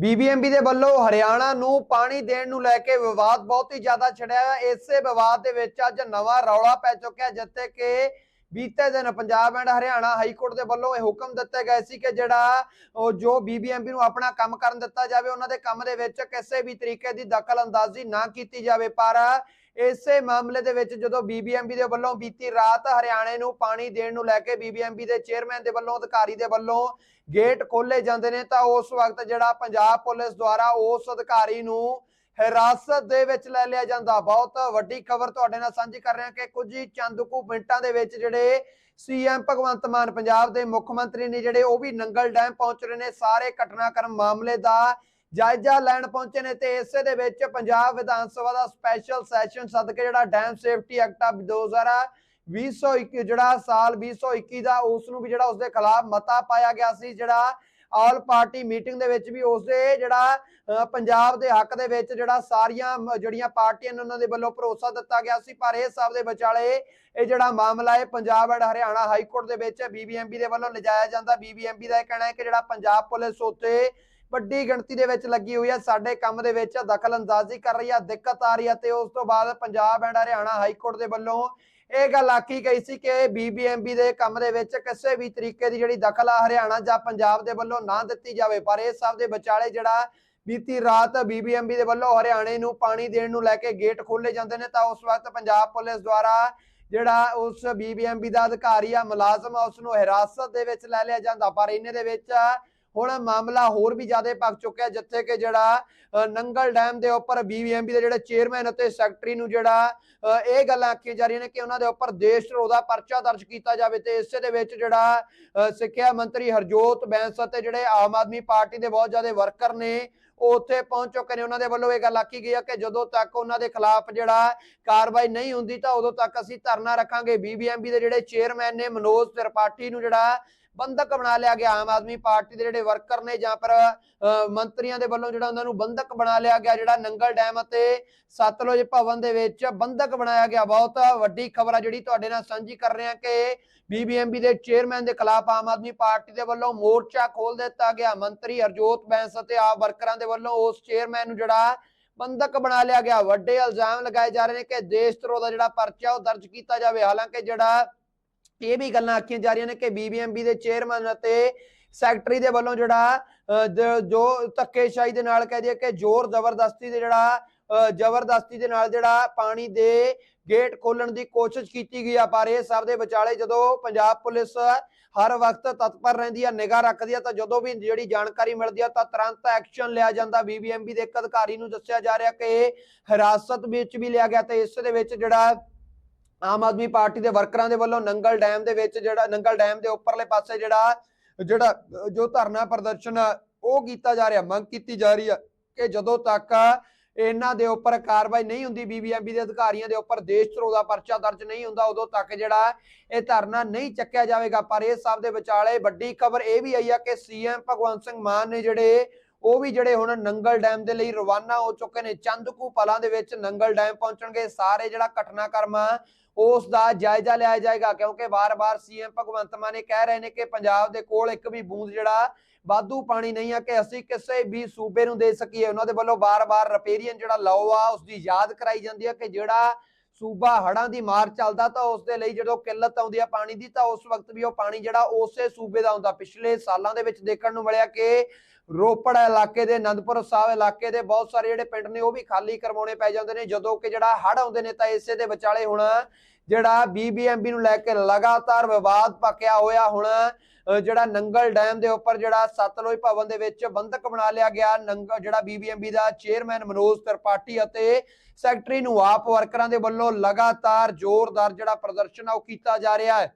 BBMB ਦੇ ਵੱਲੋਂ ਹਰਿਆਣਾ ਨੂੰ ਪਾਣੀ ਦੇਣ ਨੂੰ ਲੈ ਕੇ ਵਿਵਾਦ ਬਹੁਤ ਹੀ ਜ਼ਿਆਦਾ ਛਿੜਿਆ ਹੈ ਇਸੇ ਵਿਵਾਦ ਦੇ ਵਿੱਚ ਅੱਜ ਨਵਾਂ ਰੌਲਾ ਪੈ ਚੁੱਕਿਆ, ਜਿੱਥੇ ਕਿ ਬੀਤੇ ਦਿਨ Punjab and Haryana high court ਦੇ ਵੱਲੋਂ ਇਹ ਹੁਕਮ ਦਿੱਤੇ ਗਏ ਸੀ ਕਿ ਜਿਹੜਾ ਉਹ ਜੋ ਬੀਬੀਐਮਬੀ ਨੂੰ ਆਪਣਾ ਕੰਮ ਕਰਨ ਦਿੱਤਾ ਜਾਵੇ, ਉਹਨਾਂ ਦੇ ਕੰਮ ਦੇ ਵਿੱਚ ਕਿਸੇ ਵੀ ਤਰੀਕੇ ਦੀ ਦਖਲ ਅੰਦਾਜ਼ੀ ਨਾ ਕੀਤੀ ਜਾਵੇ। ਪਰ ਇਸੇ ਮਾਮਲੇ ਦੇ ਵਿੱਚ ਜਦੋਂ ਬੀਬੀਐਮਬੀ ਦੇ ਵੱਲੋਂ ਬੀਤੀ ਰਾਤ ਹਰਿਆਣੇ ਨੂੰ ਪਾਣੀ ਦੇਣ ਨੂੰ ਲੈ ਕੇ ਬੀਬੀਐਮਬੀ ਦੇ ਚੇਅਰਮੈਨ ਦੇ ਵੱਲੋਂ, ਅਧਿਕਾਰੀ ਦੇ ਵੱਲੋਂ ਗੇਟ ਖੋਲੇ ਜਾਂਦੇ ਨੇ, ਤਾਂ ਉਸ ਵਕਤ ਜਿਹੜਾ ਪੰਜਾਬ ਪੁਲਿਸ ਦੁਆਰਾ ਉਸ ਅਧਿਕਾਰੀ ਨੂੰ ਹਿਰਾਸਤ ਦੇ ਵਿੱਚ ਲੈ ਲਿਆ ਜਾਂਦਾ। ਬਹੁਤ ਵੱਡੀ ਖਬਰ ਤੁਹਾਡੇ ਨਾਲ ਸਾਂਝੀ ਕਰ ਰਹੇ ਕਿ ਕੁਝ ਹੀ ਚੰਦ ਕੁ ਮਿੰਟਾਂ ਦੇ ਵਿੱਚ ਜਿਹੜੇ ਸੀਐਮ ਭਗਵੰਤ ਮਾਨ ਪੰਜਾਬ ਦੇ ਮੁੱਖ ਮੰਤਰੀ ਨੇ ਜਿਹੜੇ ਉਹ ਵੀ ਨੰਗਲ ਡੈਮ ਪਹੁੰਚ ਰਹੇ ਨੇ। ਸਾਰੇ ਘਟਨਾਕ੍ਰਮ ਮਾਮਲੇ ਦਾ ਜਾਇਜ਼ਾ ਲੈਣ ਪਹੁੰਚੇ ਨੇ ਤੇ ਇਸੇ ਦੇ ਵਿੱਚ ਪੰਜਾਬ ਵਿਧਾਨ ਸਭਾ ਦਾ ਸਪੈਸ਼ਲ ਸੈਸ਼ਨ ਸਦਕੇ ਜਿਹੜਾ ਡੈਮ ਸੇਫਟੀ ਐਕਟ ਆ 2021 ਜਿਹੜਾ ਸਾਲ 2021 ਦਾ, ਉਸ ਨੂੰ ਵੀ ਜਿਹੜਾ ਉਸ ਦੇ ਖਿਲਾਫ ਮਤਾ ਪਾਇਆ ਗਿਆ ਸੀ, ਜਿਹੜਾ ਆਲ ਪਾਰਟੀ ਮੀਟਿੰਗ ਦੇ ਵਿੱਚ ਵੀ ਉਸ ਦੇ ਜਿਹੜਾ ਪੰਜਾਬ ਦੇ ਹੱਕ ਦੇ ਵਿੱਚ ਜਿਹੜਾ ਸਾਰੀਆਂ ਜਿਹੜੀਆਂ ਪਾਰਟੀਆਂ ਨੇ ਉਹਨਾਂ ਦੇ ਵੱਲੋਂ ਭਰੋਸਾ ਦਿੱਤਾ ਗਿਆ ਸੀ, ਪਰ ਇਹ ਸਭ ਦੇ ਵਿਚਾਲੇ ਇਹ ਜਿਹੜਾ ਮਾਮਲਾ ਹੈ, Punjab and Haryana high court ਦੇ ਵਿੱਚ ਬੀਬੀਐਮਬੀ ਦੇ ਵੱਲੋਂ ਲਿਜਾਇਆ ਜਾਂਦਾ। ਬੀਬੀਐਮਬੀ ਦਾ ਇਹ ਕਹਿਣਾ ਹੈ ਕਿ ਜਿਹੜਾ ਪੰਜਾਬ ਪੁਲਿਸ ਉੱਤੇ ਵੱਡੀ ਗਿਣਤੀ ਦੇ ਵਿੱਚ ਲੱਗੀ ਹੋਈ ਹੈ ਸਾਡੇ ਕੰਮ ਦੇ ਵਿੱਚ ਦਖਲ ਅੰਦਾਜ਼ੀ ਕਰ ਰਹੀ ਹੈ ਦਿੱਕਤ ਆ ਰਹੀ ਹੈ ਤੇ ਉਸ ਤੋਂ ਬਾਅਦ Punjab and Haryana high court ਦੇ ਵੱਲੋਂ ਇਹ ਗੱਲ ਆਖੀ ਗਈ ਸੀ ਕਿ ਬੀਬੀਐਮਬੀ ਦੇ ਕੰਮ ਦੇ ਵਿੱਚ ਕਿਸੇ ਵੀ ਤਰੀਕੇ ਦੀ ਜਿਹੜੀ ਦਖਲ ਆ ਹਰਿਆਣਾ ਜਾਂ ਪੰਜਾਬ ਦੇ ਵੱਲੋਂ ਨਾ ਦਿੱਤੀ ਜਾਵੇ, ਪਰ ਇਹ ਸਭ ਦੇ ਵਿਚਾਲੇ ਜਿਹੜਾ ਬੀਤੀ ਰਾਤ ਬੀਬੀਐਮਬੀ ਦੇ ਵੱਲੋਂ ਹਰਿਆਣੇ ਨੂੰ ਪਾਣੀ ਦੇਣ ਨੂੰ ਲੈ ਕੇ ਗੇਟ ਖੋਲੇ ਜਾਂਦੇ ਨੇ, ਤਾਂ ਉਸ ਵਕਤ ਪੰਜਾਬ ਪੁਲਿਸ ਦੁਆਰਾ ਜਿਹੜਾ ਉਸ ਬੀਬੀਐਮਬੀ ਦਾ ਅਧਿਕਾਰੀ ਆ, ਮੁਲਾਜ਼ਮ ਆ ਉਸ ਨੂੰ ਹਿਰਾਸਤ ਦੇ ਵਿੱਚ ਲੈ ਲਿਆ ਜਾਂਦਾ, ਪਰ ਇਹਨੇ ਦੇ ਵਿੱਚ ਹੁਣ ਮਾਮਲਾ ਹੋਰ ਵੀ ਜ਼ਿਆਦਾ ਪੱਕ ਚੁੱਕਿਆ ਜਿੱਥੇ ਕਿ ਜਿਹੜਾ ਨੰਗਲ ਡੈਮ ਦੇ ਉੱਪਰ ਬੀਬੀਐਮਬੀ ਦੇ ਜਿਹੜੇ ਚੇਅਰਮੈਨ ਅਤੇ ਸੈਕਟਰੀ ਨੂੰ ਜਿਹੜਾ ਇਹ ਗੱਲਾਂ ਆਖੀਆਂ ਜਾ ਰਹੀਆਂ ਨੇ ਕਿ ਉਹਨਾਂ ਦੇ ਉੱਪਰ ਦੇਸ਼ ਧਰੋਹ ਪਰਚਾ ਦਰਜ ਕੀਤਾ ਜਾਵੇ ਤੇ ਇਸੇ ਦੇ ਵਿੱਚ ਜਿਹੜਾ ਸਿੱਖਿਆ ਮੰਤਰੀ ਹਰਜੋਤ ਬੈਂਸ ਅਤੇ ਜਿਹੜੇ ਆਮ ਆਦਮੀ ਪਾਰਟੀ ਦੇ ਬਹੁਤ ਜ਼ਿਆਦਾ ਵਰਕਰ ਨੇ, ਉਹ ਉੱਥੇ ਪਹੁੰਚ ਚੁੱਕੇ ਨੇ। ਉਹਨਾਂ ਦੇ ਵੱਲੋਂ ਇਹ ਗੱਲ ਆਖੀ ਗਈ ਹੈ ਕਿ ਜਦੋਂ ਤੱਕ ਉਹਨਾਂ ਦੇ ਖਿਲਾਫ ਜਿਹੜਾ ਕਾਰਵਾਈ ਨਹੀਂ ਹੁੰਦੀ ਤਾਂ ਉਦੋਂ ਤੱਕ ਅਸੀਂ ਧਰਨਾ ਰੱਖਾਂਗੇ। ਬੀਬੀਐਮਬੀ ਦੇ ਜਿਹੜੇ ਚੇਅਰਮੈਨ ਨੇ ਮਨੋਜ ਤ੍ਰਿਪਾਠੀ ਨੂੰ ਜਿਹੜਾ ਬੰਧਕ ਬਣਾ ਲਿਆ ਗਿਆ, ਆਮ ਆਦਮੀ ਪਾਰਟੀ ਦੇ ਜਿਹੜੇ ਵਰਕਰ ਨੇ ਜਾਂ ਫਿਰ ਮੰਤਰੀਆਂ ਦੇ ਵੱਲੋਂ ਜਿਹੜਾ ਉਹਨਾਂ ਨੂੰ ਬੰਧਕ ਬਣਾ ਲਿਆ ਗਿਆ, ਜਿਹੜਾ ਨੰਗਲ ਡੈਮ ਅਤੇ ਸਤਲੁਜ ਭਵਨ ਦੇ ਵਿੱਚ ਬੰਧਕ ਬਣਾਇਆ ਗਿਆ। ਬਹੁਤ ਵੱਡੀ ਖਬਰ ਆ ਜਿਹੜੀ ਤੁਹਾਡੇ ਨਾਲ ਸਾਂਝੀ ਕਰ ਰਹੇ ਹਾਂ ਕਿ ਬੀਬੀਐਮਬੀ ਦੇ ਚੇਅਰਮੈਨ ਦੇ ਖਿਲਾਫ ਆਮ ਆਦਮੀ ਪਾਰਟੀ ਦੇ ਵੱਲੋਂ ਮੋਰਚਾ ਖੋਲ ਦਿੱਤਾ ਗਿਆ। ਮੰਤਰੀ ਹਰਜੋਤ ਬੈਂਸ ਅਤੇ ਆਪ ਵਰਕਰਾਂ ਦੇ ਵੱਲੋਂ ਉਸ ਚੇਅਰਮੈਨ ਨੂੰ ਜਿਹੜਾ ਬੰਧਕ ਬਣਾ ਲਿਆ ਗਿਆ। ਵੱਡੇ ਇਲਜ਼ਾਮ ਲਗਾਏ ਜਾ ਰਹੇ ਨੇ ਕਿ ਦੇਸ਼ ਧਰੋਹ ਦਾ ਜਿਹੜਾ ਪਰਚਾ ਉਹ ਦਰਜ ਕੀਤਾ ਜਾਵੇ। ਹਾਲਾਂਕਿ ਜਿਹੜਾ ਇਹ ਵੀ ਗੱਲਾਂ ਆਖੀਆਂ ਜਾ ਰਹੀਆਂ ਨੇ ਕਿ ਬੀਬੀਐਮਬੀ ਦੇ ਚੇਅਰਮੈਨ ਅਤੇ ਸੈਕਟਰੀ ਦੇ ਵੱਲੋਂ ਜਿਹੜਾ ਜੋ ਧੱਕੇਸ਼ਾਹੀ ਦੇ ਨਾਲ ਕਹਿ ਦਈਏ ਕਿ ਜ਼ੋਰ ਜ਼ਬਰਦਸਤੀ ਦੇ ਜਿਹੜਾ ਜ਼ਬਰਦਸਤੀ ਦੇ ਨਾਲ ਜਿਹੜਾ ਪਾਣੀ ਦੇ ਗੇਟ ਖੋਲਣ ਦੀ ਕੋਸ਼ਿਸ਼ ਕੀਤੀ ਗਈ ਆ, ਪਰ ਇਹ ਸਭ ਦੇ ਵਿਚਾਲੇ ਜਦੋਂ ਪੰਜਾਬ ਪੁਲਿਸ ਹਰ ਵਕਤ ਤਤਪਰ ਰਹਿੰਦੀ ਆ, ਨਿਗਾਹ ਰੱਖਦੀ ਆ, ਤਾਂ ਜਦੋਂ ਵੀ ਜਿਹੜੀ ਜਾਣਕਾਰੀ ਮਿਲਦੀ ਆ, ਤਾਂ ਤੁਰੰਤ ਐਕਸ਼ਨ ਲਿਆ ਜਾਂਦਾ। ਬੀਬੀਐਮਬੀ ਦੇ ਇੱਕ ਅਧਿਕਾਰੀ ਨੂੰ ਦੱਸਿਆ ਜਾ ਰਿਹਾ ਕਿ ਹਿਰਾਸਤ ਵਿੱਚ ਵੀ ਲਿਆ ਗਿਆ ਤੇ ਇਸ ਦੇ ਵਿੱਚ ਜਿਹੜਾ ਆਮ ਆਦਮੀ ਪਾਰਟੀ ਦੇ ਵਰਕਰਾਂ ਦੇ ਵੱਲੋਂ ਨੰਗਲ ਡੈਮ ਦੇ ਵਿੱਚ ਜਿਹੜਾ, ਨੰਗਲ ਡੈਮ ਦੇ ਉੱਪਰਲੇ ਪਾਸੇ ਜਿਹੜਾ ਜਿਹੜਾ, ਜੋ ਧਰਨਾ ਪ੍ਰਦਰਸ਼ਨ ਉਹ ਕੀਤਾ ਜਾ ਰਿਹਾ, ਮੰਗ ਕੀਤੀ ਜਾ ਰਹੀ ਆ ਕਿ ਜਦੋਂ ਤੱਕ ਇਹਨਾਂ ਦੇ ਉੱਪਰ ਕਾਰਵਾਈ ਨਹੀਂ ਹੁੰਦੀ ਬੀਬੀਐਮਬੀ ਦੇ ਅਧਿਕਾਰੀਆਂ ਦੇ ਉੱਪਰ ਦੇਸ਼ ਧਰੋ ਦਾ ਪਰਚਾ ਦਰਜ ਨਹੀਂ ਹੁੰਦਾ, ਉਦੋਂ ਤੱਕ ਜਿਹੜਾ ਇਹ ਧਰਨਾ ਨਹੀਂ ਚੱਕਿਆ ਜਾਵੇਗਾ। ਪਰ ਇਹ ਸਭ ਦੇ ਵਿਚਾਲੇ ਵੱਡੀ ਖਬਰ ਇਹ ਵੀ ਆਈ ਆ ਕਿ ਸੀਐਮ ਭਗਵੰਤ ਸਿੰਘ ਮਾਨ ਨੇ ਜਿਹੜੇ ਉਹ ਵੀ ਜਿਹੜੇ ਹੁਣ ਨੰਗਲ ਡੈਮ ਦੇ ਲਈ ਰਵਾਨਾ ਹੋ ਚੁੱਕੇ ਨੇ, ਚੰਦਕੂ ਪਲਾਂ ਦੇ ਵਿੱਚ ਨੰਗਲ ਡੈਮ ਪਹੁੰਚਣਗੇ। ਸਾਰੇ ਜਿਹੜਾ ਘਟਨਾਕ੍ਰਮ ਆ, ਉਸ ਦਾ ਜਾਇਜ਼ਾ ਲਿਆ ਜਾਏਗਾ, ਕਿਉਂਕਿ ਵਾਰ-ਵਾਰ ਸੀਐਮ ਭਗਵੰਤ ਮਾਨ ਇਹ ਕਹਿ ਰਹੇ ਨੇ ਕਿ ਪੰਜਾਬ ਦੇ ਕੋਲ ਇੱਕ ਵੀ ਬੂੰਦ ਜਿਹੜਾ ਵਾਧੂ ਪਾਣੀ ਨਹੀਂ ਆ ਕਿ ਅਸੀਂ ਕਿਸੇ ਵੀ ਸੂਬੇ ਨੂੰ ਦੇ ਸਕੀਏ। ਉਹਨਾਂ ਦੇ ਵੱਲੋਂ ਵਾਰ-ਵਾਰ ਰਿਪੇਰੀਅਨ ਜਿਹੜਾ ਲਾਓ ਆ, ਉਸ ਦੀ ਯਾਦ ਕਰਾਈ ਜਾਂਦੀ ਹੈ ਕਿ ਜਿਹੜਾ ਸੂਬਾ ਹੜਾਂ ਦੀ ਮਾਰ ਚੱਲਦਾ ਤਾਂ ਉਸ ਦੇ ਲਈ ਜਦੋਂ ਕਿੱਲਤ ਆਉਂਦੀ ਆ ਪਾਣੀ ਦੀ, ਤਾਂ ਉਸ ਵਕਤ ਵੀ ਉਹ ਪਾਣੀ ਜਿਹੜਾ ਉਸੇ ਸੂਬੇ ਦਾ ਹੁੰਦਾ। ਪਿਛਲੇ ਸਾਲਾਂ ਦੇ ਵਿੱਚ ਦੇਖਣ ਨੂੰ ਮਿਲਿਆ ਕਿ ਰੋਪੜ ਇਲਾਕੇ ਦੇ, ਅਨੰਦਪੁਰ ਸਾਹਿਬ ਇਲਾਕੇ ਦੇ ਬਹੁਤ ਸਾਰੇ ਜਿਹੜੇ ਪਿੰਡ ਨੇ ਉਹ ਵੀ ਖਾਲੀ ਕਰਵਾਉਣੇ ਪੈ ਜਾਂਦੇ ਨੇ, ਜਦੋਂ ਕਿ ਜਿਹੜਾ ਹੜ ਆਉਂਦੇ ਨੇ ਤਾਂ ਇਸੇ ਦੇ ਵਿਚਾਲੇ ਹੁਣ ਜਿਹੜਾ ਬੀਬੀਐਮਬੀ ਨੂੰ ਲੈ ਕੇ ਲਗਾਤਾਰ ਵਿਵਾਦ ਪੱਕਿਆ ਹੋਇਆ ਹੁਣ ਜਿਹੜਾ ਨੰਗਲ ਡੈਮ ਦੇ ਉੱਪਰ ਜਿਹੜਾ ਸਤਲੁਜ ਭਵਨ ਦੇ ਵਿੱਚ ਬੰਧਕ ਬਣਾ ਲਿਆ ਗਿਆ, ਨੰਗ, ਜਿਹੜਾ ਬੀਬੀਐਮਬੀ ਦਾ ਚੇਅਰਮੈਨ ਮਨੋਜ ਤ੍ਰਿਪਾਠੀ ਅਤੇ ਸੈਕਟਰੀ ਨੂੰ ਆਪ ਵਰਕਰਾਂ ਦੇ ਵੱਲੋਂ ਲਗਾਤਾਰ ਜ਼ੋਰਦਾਰ ਜਿਹੜਾ ਪ੍ਰਦਰਸ਼ਨ ਆ ਉਹ ਕੀਤਾ ਜਾ ਰਿਹਾ ਹੈ।